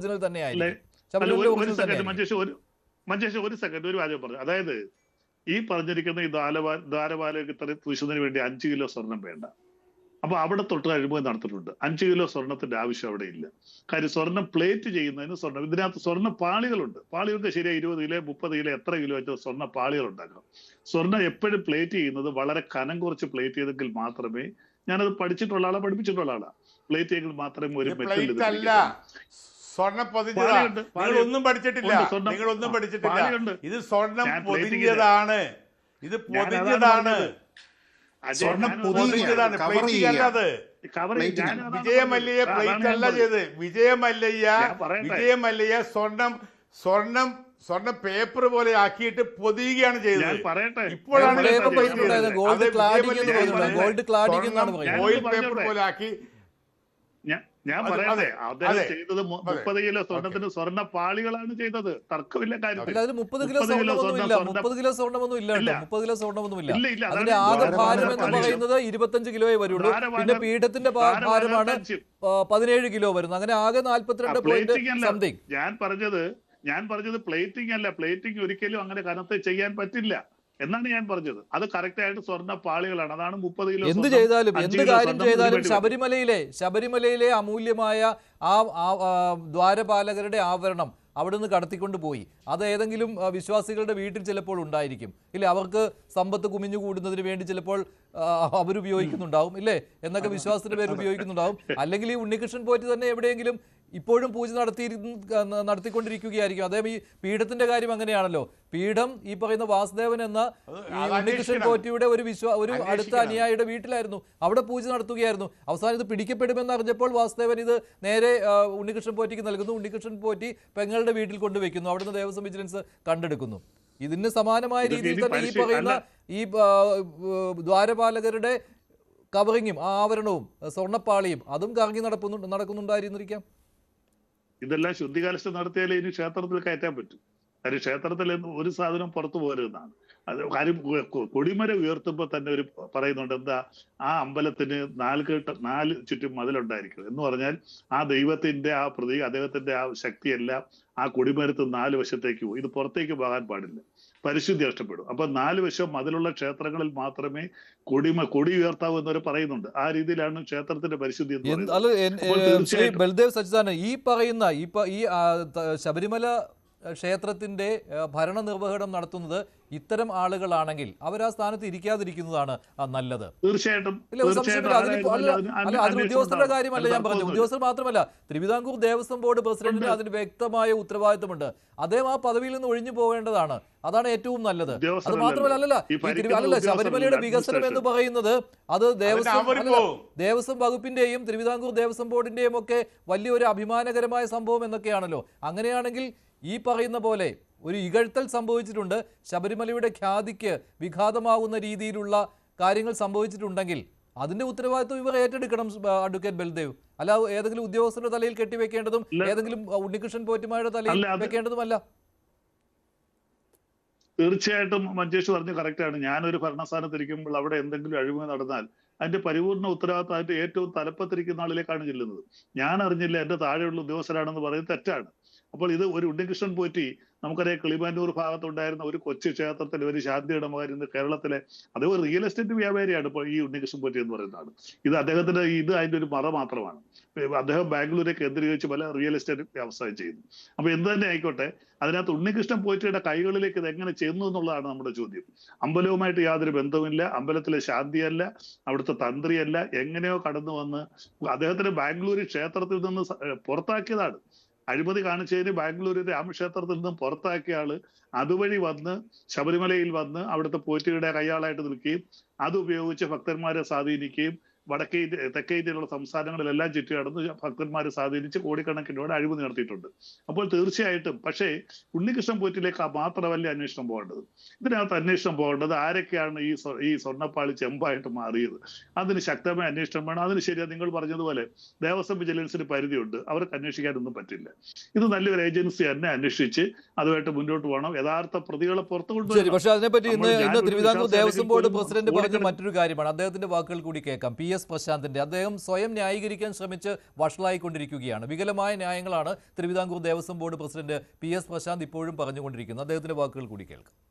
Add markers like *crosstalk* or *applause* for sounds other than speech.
Original ഒരു- ഒരു second Manjesh ഒരു മഞ്ചേഷ് ഒരു സെക്കൻഡ് ഒരു വാചകം പറഞ്ഞു. അതായത് ഈ പറഞ്ഞിരിക്കുന്ന ഈ ദ്വാരപാലകർക്ക് ഇത്ര തൃശ്ശൂരിന് വേണ്ടി അഞ്ച് കിലോ സ്വർണം വേണ്ട. അപ്പൊ അവിടെ തൊട്ട് അഴിമതി നടത്തിയിട്ടുണ്ട്. അഞ്ച് കിലോ സ്വർണത്തിന്റെ ആവശ്യം അവിടെ ഇല്ല. കാര്യം സ്വർണം പ്ലേറ്റ് ചെയ്യുന്നതിന് സ്വർണം ഇതിനകത്ത് സ്വർണ പാളികളുണ്ട്. പാളികൾക്ക് ശരിയായി ഇരുപത് കിലോ മുപ്പത് കിലോ എത്ര കിലോ വെച്ചാൽ സ്വർണ പാളികൾ ഉണ്ടാക്കണം. സ്വർണം എപ്പോഴും പ്ലേറ്റ് ചെയ്യുന്നത് വളരെ കനം കുറച്ച് പ്ലേറ്റ് ചെയ്തെങ്കിൽ മാത്രമേ ഞാനത് പഠിച്ചിട്ടുള്ള ആളെ പഠിപ്പിച്ചിട്ടുള്ള ആളാ. പ്ലേറ്റ് ചെയ്തെങ്കിൽ മാത്രമേ ഒരു മെറ്റൽ സ്വർണം പൊതിഞ്ഞതാണ് നിങ്ങൾ ഒന്നും പഠിച്ചിട്ടില്ല. നിങ്ങൾ ഒന്നും പഠിച്ചിട്ടില്ല. ഇത് സ്വർണം പൊതിഞ്ഞതാണ്. ഇത് പൊതിഞ്ഞതാണ്. സ്വർണം സ്വർണം പൊതിഞ്ഞതാണ്. cover പ്ലേറ്റിംഗ് ചെയ്യുക. അല്ല അത്. Cover ചെയ്ത് Plating ഞാനും ആണ്. അതാണ് വിജയമല്ലയെ പ്ലേറ്റ് അല്ല ചെയ്ത് വിജയമല്ലയ്യ. വിജയമല്ലയ്യ സ്വർണം സ്വർണം സ്വർണം പേപ്പർ പോലെ ആക്കിയിട്ട് പൊതിയുകയാണ് ഞാൻ ചെയ്തത്. പറയട്ടെ. ഇപ്പോഴാണ്. ഗോൾഡ് അത് എന്ന് പറയുന്നത് ഗോൾഡ് ക്ലാഡിംഗ് എന്നാണ് പറയുന്നത്. ഓയിൽ പേപ്പർ പോലെ ആക്കി ഞാൻ- പറയാതെ അദ്ദേഹം ചെയ്തത്. മുപ്പത് കിലോ സ്വർണത്തിന് സ്വർണ പാളികളാണ് ചെയ്തത്. തർക്കമില്ല കാര്യം കാര്യത്തിൽ. മുപ്പത് കിലോ 30 കിലോ മുപ്പത് കിലോ സ്വർണമൊന്നും ഇല്ല മുപ്പത് കിലോ സ്വർണമൊന്നും ഇല്ല. ഇല്ല ഇല്ല. അതിന്റെ ആകെ ഭാരം എന്ന് പറയുന്നത് ഇരുപത്തഞ്ച് കിലോയെ വരുള്ളൂ. പിന്നെ പീഠത്തിന്റെ ഭാരമാണ് പതിനേഴ് കിലോ വരുന്നത് അങ്ങനെ ആകെ നാല്പത്തിരണ്ട് പോയിന്റ് സംതിങ് ഞാൻ പറഞ്ഞത് ഞാൻ പറഞ്ഞത് പ്ലേറ്റിംഗ് അല്ല. പ്ലേറ്റിംഗ് ഒരിക്കലും അങ്ങനെ കനത്ത് ചെയ്യാൻ പറ്റില്ല. എന്നാണ് ഞാൻ പറഞ്ഞത്. അത് കറക്റ്റ് ആയിട്ട് സ്വർണ പാളികളാണ്. അതാണ് മുപ്പത് കിലോ എന്ത് ചെയ്താലും എന്ത് കാര്യം ചെയ്താലും ശബരിമലയിലെ ശബരിമലയിലെ അമൂല്യമായ ആ ദ്വാരപാലകരുടെ ആവരണം അവിടെ നിന്ന് കടത്തിക്കൊണ്ട് പോയി. അത് ഏതെങ്കിലും വിശ്വാസികളുടെ വീട്ടിൽ ചിലപ്പോൾ ഉണ്ടായിരിക്കും. ഇല്ലേ? അവർക്ക് സമ്പത്ത് കുമിഞ്ഞു കൂടുന്നതിന് വേണ്ടി ചിലപ്പോൾ അവരുപയോഗിക്കുന്നുണ്ടാവും. ഇല്ലേ? എന്നൊക്കെ വിശ്വാസത്തിന്റെ പേര് ഉപയോഗിക്കുന്നുണ്ടാവും. *laughs* അല്ലെങ്കിൽ ഈ ഉണ്ണികൃഷ്ണൻ പോയിട്ട് തന്നെ എവിടെയെങ്കിലും ഇപ്പോഴും പൂജ നടത്തി നടത്തിക്കൊണ്ടിരിക്കുകയായിരിക്കും. അദ്ദേഹം ഈ പീഠത്തിന്റെ കാര്യം അങ്ങനെയാണല്ലോ. പീഠം ഈ പറയുന്ന വാസുദേവൻ എന്ന ഉണ്ണികൃഷ്ണൻ. പോറ്റിയുടെ ഒരു വിശ്വാ ഒരു അടുത്ത. അനുയായിയുടെ വീട്ടിലായിരുന്നു. അവിടെ പൂജ നടത്തുകയായിരുന്നു. അവസാനം ഇത് പിടിക്കപ്പെടുമെന്ന് അറിഞ്ഞപ്പോൾ വാസുദേവൻ ഇത് നേരെ ഉണ്ണികൃഷ്ണൻ പോറ്റിക്ക് നൽകുന്നു. ഉണ്ണികൃഷ്ണൻ പോറ്റി പെങ്ങളുടെ വീട്ടിൽ കൊണ്ടുവയ്ക്കുന്നു. അവിടുന്ന് ദേവസ്വം വിജിലൻസ് കണ്ടെടുക്കുന്നു. ഇതിന് സമാനമായ രീതിയിൽ തന്നെ ഈ പറയുന്ന ഈ ദ്വാരപാലകരുടെ കവറിങ്ങും ആവരണവും സ്വർണപ്പാളിയും അതും കറങ്ങി നടക്കുന്നു നടക്കുന്നുണ്ടായിരുന്നിരിക്കാം. ഇതെല്ലാം ശുദ്ധികലശം നടത്തിയാലേ ഇനി ക്ഷേത്രത്തിൽ കയറ്റാൻ പറ്റും. കാര്യം ക്ഷേത്രത്തിൽ ഒരു സാധനം പുറത്തു പോരുന്നതാണ് അത് കാര്യം കൊടിമര ഉയർത്തുമ്പോൾ തന്നെ ഒരു പറയുന്നുണ്ട് എന്താ ആ അമ്പലത്തിന് നാല് കേട്ട നാല് ചുറ്റും മതിലുണ്ടായിരിക്കും എന്ന് പറഞ്ഞാൽ ആ ദൈവത്തിന്റെ ആ പ്രതി അദ്ദേഹത്തിന്റെ ആ ശക്തിയെല്ലാം ആ കൊടിമരത്ത് നാല് വശത്തേക്ക് പോകും ഇത് പുറത്തേക്ക് പോകാൻ പാടില്ല. പരിശുദ്ധി നഷ്ടപ്പെടും. അപ്പൊ നാല് വശം മതിലുള്ള ക്ഷേത്രങ്ങളിൽ മാത്രമേ കൊടിമ കൊടി ഉയർത്താവൂ എന്നവർ പറയുന്നുണ്ട്. ആ രീതിയിലാണ് ക്ഷേത്രത്തിന്റെ പരിശുദ്ധി എന്ന് അല്ല ബൽദേവ് സച്ചിദാനന്ദ ഈ പറയുന്ന ഈ ശബരിമല ക്ഷേത്രത്തിന്റെ ഭരണനിർവഹണം നടത്തുന്നത് ഇത്തരം ആളുകളാണെങ്കിൽ അവർ ആ സ്ഥാനത്ത് ഇരിക്കാതിരിക്കുന്നതാണ് നല്ലത്. തീർച്ചയായിട്ടും അതിന് ഉദ്യോഗസ്ഥരുടെ കാര്യമല്ല ഞാൻ പറഞ്ഞു. ഉദ്യോഗസ്ഥർ മാത്രമല്ല തിരുവിതാംകൂർ ദേവസ്വം ബോർഡ് പ്രസിഡന്റിന്. അതിന് വ്യക്തമായ ഉത്തരവാദിത്തമുണ്ട് അദ്ദേഹം ആ പദവിയിൽ നിന്ന് ഒഴിഞ്ഞു പോകേണ്ടതാണ്. അതാണ് ഏറ്റവും നല്ലത്. അത് മാത്രമല്ല അല്ലല്ല അല്ലല്ല ശബരിമലയുടെ വികസനം എന്ന് പറയുന്നത് അത് ദേവസ്വം ദേവസ്വം വകുപ്പിന്റെയും തിരുവിതാംകൂർ ദേവസ്വം ബോർഡിന്റെയും ഒക്കെ വലിയൊരു അഭിമാനകരമായ സംഭവം എന്നൊക്കെയാണല്ലോ. അങ്ങനെയാണെങ്കിൽ ഈ പറയുന്ന പോലെ ഒരു ഇകഴ്ത്തൽ സംഭവിച്ചിട്ടുണ്ട്. ശബരിമലയുടെ ഖ്യാതിക്ക് വിഘാതമാകുന്ന രീതിയിലുള്ള കാര്യങ്ങൾ സംഭവിച്ചിട്ടുണ്ടെങ്കിൽ അതിന്റെ ഉത്തരവാദിത്വം ഇവർ ഏറ്റെടുക്കണം അഡ്വക്കേറ്റ് ബൽദേവ്. അല്ല ഏതെങ്കിലും ഉദ്യോഗസ്ഥരുടെ തലയിൽ കെട്ടിവെക്കേണ്ടതും. ഏതെങ്കിലും ഉണ്ണികൃഷ്ണൻ പോറ്റുമാരുടെ തലയിൽ അല്ല, വെക്കേണ്ടതുമല്ല? തീർച്ചയായിട്ടും മഞ്ജേഷ് പറഞ്ഞു കറക്റ്റാണ് ആണ്. ഞാനൊരു ഭരണസ്ഥാനത്തിരിക്കുമ്പോൾ അവിടെ എന്തെങ്കിലും അഴിമതി നടന്നാൽ അതിന്റെ പരിപൂർണ ഉത്തരവാദിത്വം അതിന്റെ ഏറ്റവും തലപ്പത്തിരിക്കുന്ന ആളിലേക്കാണ് ചെല്ലുന്നത്. ഞാൻ അറിഞ്ഞില്ല എന്റെ താഴെയുള്ള ഉദ്യോഗസ്ഥരാണെന്ന് പറയുന്നത് തെറ്റാണ്. അപ്പോൾ ഇത് ഒരു ഉണ്ണികൃഷ്ണൻ പോറ്റി നമുക്കറിയാം കിളിമാനൂർ ഭാഗത്തുണ്ടായിരുന്ന ഒരു കൊച്ചു ക്ഷേത്രത്തിൽ ഒരു ശാന്തിയുടെ മകൻ ഇന്ന് കേരളത്തിലെ അതേ ഒരു റിയൽ എസ്റ്റേറ്റ് വ്യാപാരിയാണ് ഇപ്പോൾ ഈ ഉണ്ണികൃഷ്ണൻ പോറ്റി എന്ന് പറയുന്ന ഇത് അദ്ദേഹത്തിന്റെ ഇത് അതിന്റെ ഒരു മറ മാത്രമാണ്. അദ്ദേഹം ബാംഗ്ലൂരെ കേന്ദ്രീകരിച്ച് പല റിയൽ എസ്റ്റേറ്റ് വ്യവസായം ചെയ്യുന്നു. അപ്പൊ എന്ത് തന്നെ ആയിക്കോട്ടെ അതിനകത്ത് ഉണ്ണികൃഷ്ണൻ പോറ്റിയുടെ കൈകളിലേക്ക് ഇത് എങ്ങനെ ചെന്നു എന്നുള്ളതാണ് നമ്മുടെ ചോദ്യം. അമ്പലവുമായിട്ട് യാതൊരു ബന്ധവുമില്ല അമ്പലത്തിലെ ശാന്തിയല്ല അവിടുത്തെ തന്ത്രിയല്ല എങ്ങനെയോ കടന്നു വന്ന് അദ്ദേഹത്തിന് ബാംഗ്ലൂർ ക്ഷേത്രത്തിൽ നിന്ന് പുറത്താക്കിയതാണ്. അഴിമതി കാണിച്ചതിന് ബാംഗ്ലൂർ രാമക്ഷേത്രത്തിൽ നിന്നും പുറത്താക്കിയ ആൾ അതുവഴി വന്ന് ശബരിമലയിൽ വന്ന് അവിടുത്തെ പോറ്റിയുടെ കയ്യാളായിട്ട് നിൽക്കുകയും അത് ഉപയോഗിച്ച് ഭക്തന്മാരെ സ്വാധീനിക്കുകയും വടക്കേ ഇന്ത്യ തെക്കേ ഇന്ത്യയിലുള്ള സംസ്ഥാനങ്ങളിലെല്ലാം ചുറ്റി ഭക്തന്മാർ ഭക്തന്മാരെ സ്വാധീനിച്ച് കോടിക്കണക്കിന് രൂപയുടെ അഴിമതി നടത്തിയിട്ടുണ്ട്. അപ്പോൾ തീർച്ചയായിട്ടും പക്ഷേ ഉണ്ണികൃഷ്ണൻ പോറ്റിലേക്ക് മാത്രമല്ല അന്വേഷണം പോകേണ്ടത്. ഇതിനകത്ത് അന്വേഷണം പോകേണ്ടത് ആരൊക്കെയാണ് ഈ ഈ സ്വർണപ്പാളി ചെമ്പായിട്ട് മാറിയത്? അതിന് ശക്തമായ അന്വേഷണം വേണം. അതിന് ശരിയാ നിങ്ങൾ പറഞ്ഞതുപോലെ ദേവസ്വം വിജിലൻസിന് പരിധിയുണ്ട്. അവർക്ക് അന്വേഷിക്കാനൊന്നും പറ്റില്ല. ഇത് നല്ലൊരു ഏജൻസി തന്നെ അന്വേഷിച്ച് അതുമായിട്ട് മുന്നോട്ട് പോകണം. യഥാർത്ഥ പ്രതികളെ പുറത്തു ശരി പക്ഷേ അതിനെപ്പറ്റി ഇന്ന് തിരുവിതാംകൂർ ദേവസ്വം ബോർഡ് പ്രസിഡന്റ് പറഞ്ഞ മറ്റൊരു കാര്യമാണ്. അദ്ദേഹത്തിന്റെ വാക്കുകൾ കൂടി കേൾക്കാം. പി. എസ് പ്രശാന്തിന്റെ അദ്ദേഹം സ്വയം ന്യായീകരിക്കാൻ ശ്രമിച്ച് വഷളായിക്കൊണ്ടിരിക്കുകയാണ്. വികലമായ ന്യായങ്ങളാണ് Thiruvithamkoor Devaswom board president P S Prashanth ഇപ്പോഴും പറഞ്ഞുകൊണ്ടിരിക്കുന്നത്. അദ്ദേഹത്തിന്റെ വാക്കുകൾ കൂടി കേൾക്കാം.